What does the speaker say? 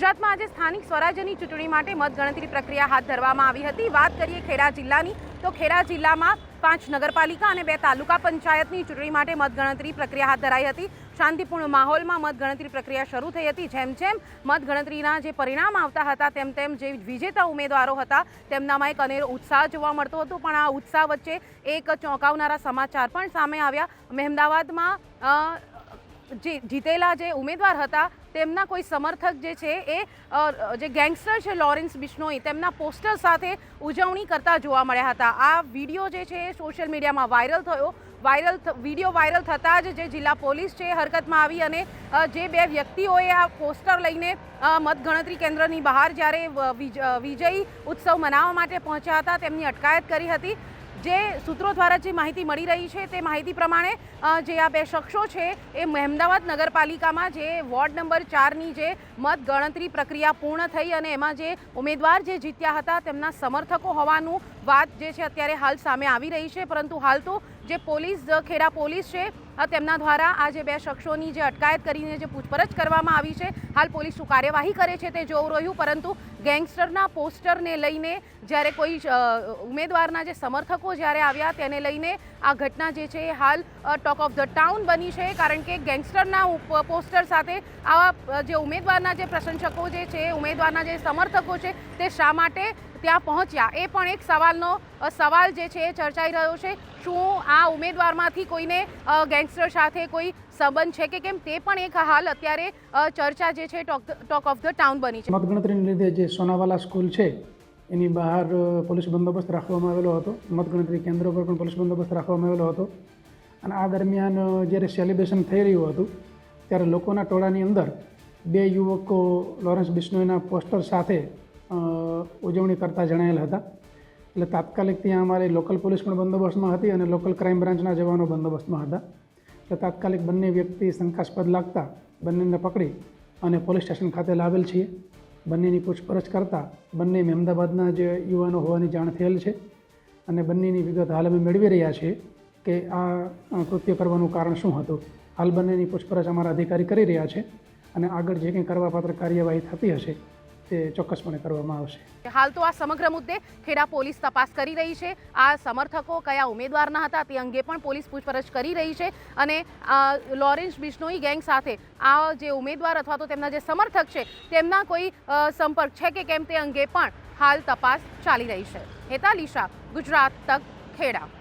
સ્થાનિક સ્વરાજ્યની ચૂંટણી માટે મતગણતરી પ્રક્રિયા હાથ ધરવામાં આવી હતી. વાત કરીએ ખેડા જિલ્લાની, તો ખેડા જિલ્લામાં પાંચ નગરપાલિકા અને બે તાલુકા પંચાયતની ચૂંટણી માટે મતગણતરી પ્રક્રિયા હાથ ધરાઈ હતી. શાંતિપૂર્ણ માહોલમાં મતગણતરી પ્રક્રિયા શરૂ થઈ હતી. જેમ જેમ મતગણતરીના જે પરિણામ આવતા હતા, તેમ તેમ જે વિજેતા ઉમેદવારો હતા, તેમનામાં એક અનેરો ઉત્સાહ જોવા મળતો હતો. પણ આ ઉત્સાહ વચ્ચે એક ચોંકાવનારા સમાચાર પણ સામે આવ્યા. મહેમદાવાદમાં જે જીતેલા જે ઉમેદવાર હતા તેમના કોઈ સમર્થક જે છે એ જે ગેંગસ્ટર છે લોરેન્સ બિશ્નોઈ, તેમના પોસ્ટર સાથે ઉજવણી કરતા જોવા મળ્યા હતા. આ વીડિયો જે છે એ સોશિયલ મીડિયામાં વાયરલ થયો. વાયરલ વીડિયો વાયરલ થતાં જ જે જિલ્લા પોલીસ છે હરકતમાં આવી અને જે બે વ્યક્તિઓએ આ પોસ્ટર લઈને મતગણતરી કેન્દ્રની બહાર જ્યારે વિજય ઉત્સવ મનાવવા માટે પહોંચ્યા હતા, તેમની અટકાયત કરી હતી. જે સૂત્રો દ્વારા જે માહિતી મળી રહી છે તે માહિતી પ્રમાણે જે આ બે શખ્સો છે એ મહેમદાવાદ નગરપાલિકામાં જે વોર્ડ નંબર ચારની જે મતગણતરી પ્રક્રિયા પૂર્ણ થઈ અને એમાં જે ઉમેદવાર જે જીત્યા હતા તેમના સમર્થકો હોવાનું વાત જે છે અત્યારે હાલ સામે આવી રહી છે. પરંતુ હાલ તો જે પોલીસ ખેડા પોલીસ છે તેમના દ્વારા આ જે બે શખ્સોની જે અટકાયત કરીને જે પૂછપરછ કરવામાં આવી છે, હાલ પોલીસ શું કાર્યવાહી કરે છે તે જોવું રહ્યું, પરંતુ ગેંગસ્ટરના પોસ્ટરને લઈને જ્યારે કોઈ ઉમેદવારના જે સમર્થકો જ્યારે આવ્યા તેને લઈને આ ઘટના જે છે એ હાલ ટોક ઓફ ધ ટાઉન બની છે, કારણ કે ગેંગસ્ટરના પોસ્ટર સાથે આવા જે ઉમેદવારના જે પ્રશંસકો જે છે, ઉમેદવારના જે સમર્થકો છે તે શા માટે ત્યાં પહોંચ્યા, એ પણ એક સવાલનો સવાલ જે છે એ ચર્ચાઈ રહ્યો છે. શું આ ઉમેદવારમાંથી કોઈને ગેંગસ્ટર સાથે કોઈ સંબંધ છે કે કેમ? તે પણ એક હાલ અત્યારે ચર્ચા જે છે ટોક ઓફ ધ ટાઉન બની છે. મતગણતરીને લીધે જે સોનાવાલા સ્કૂલ છે, એની બહાર પોલીસ બંદોબસ્ત રાખવામાં આવેલો હતો. મતગણતરી કેન્દ્રો પર પણ પોલીસ બંદોબસ્ત રાખવામાં આવેલો હતો. અને આ દરમિયાન જ્યારે સેલિબ્રેશન થઈ રહ્યું હતું, ત્યારે લોકોના ટોળાની અંદર બે યુવકો લોરેન્સ બિશ્નોઈના પોસ્ટર સાથે ઉજવણી કરતા જણાયેલ હતા. એટલે તાત્કાલિક ત્યાં અમારી લોકલ પોલીસ પણ બંદોબસ્તમાં હતી અને લોકલ ક્રાઇમ બ્રાન્ચના જવાનો બંદોબસ્તમાં હતા. એટલે તાત્કાલિક બંને વ્યક્તિ શંકાસ્પદ લાગતા બંનેને પકડી અને પોલીસ સ્ટેશન ખાતે લાવેલ છીએ. બંનેની પૂછપરછ કરતાં બંને મહેમદાબાદના જે યુવાનો હોવાની જાણ થયેલ છે અને બંનેની વિગત હાલ અમે મેળવી રહ્યા છીએ કે આ કૃત્ય કરવાનું કારણ શું હતું. હાલ બંનેની પૂછપરછ અમારા અધિકારી કરી રહ્યા છે અને આગળ જે કંઈ કરવાપાત્ર કાર્યવાહી થતી હશે તે ચોક્કસપણે કરવામાં આવશે. હાલ તો આ સમગ્ર મુદ્દે ખેડા પોલીસ તપાસ કરી રહી છે. આ સમર્થકો કયા ઉમેદવારના હતા તે અંગે પણ પોલીસ પૂછપરછ કરી રહી છે અને લોરેન્સ બિશ્નોઈ ગેંગ સાથે આ જે ઉમેદવાર અથવા તો તેમના જે સમર્થક છે તેમના કોઈ સંપર્ક છે કે કેમ તે અંગે પણ હાલ તપાસ ચાલી રહી છે. હેતાલી શાહ, ગુજરાત તક ખેડા.